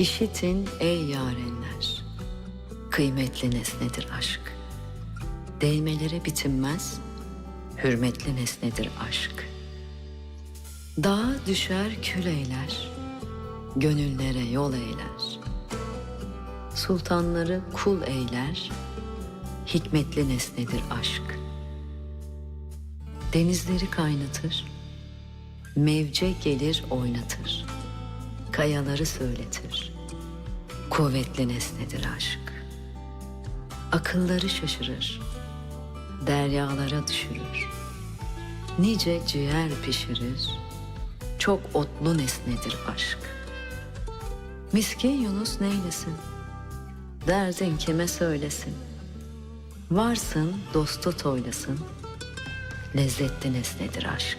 İşitin ey yarenler, kıymetli nesnedir aşk. Değmeleri bitinmez, hürmetli nesnedir aşk. Dağa düşer kül eyler, gönüllere yol eyler. Sultanları kul eyler, hikmetli nesnedir aşk. Denizleri kaynatır, mevce gelir oynatır. Kayaları söyletir, kuvvetli nesnedir aşk. Akılları şaşırır, deryalara düşürür. Nice ciğer pişirir, çok otlu nesnedir aşk. Miskin Yunus neylesin? Derdin kime söylesin? Varsın dostu toylasın, lezzetli nesnedir aşk.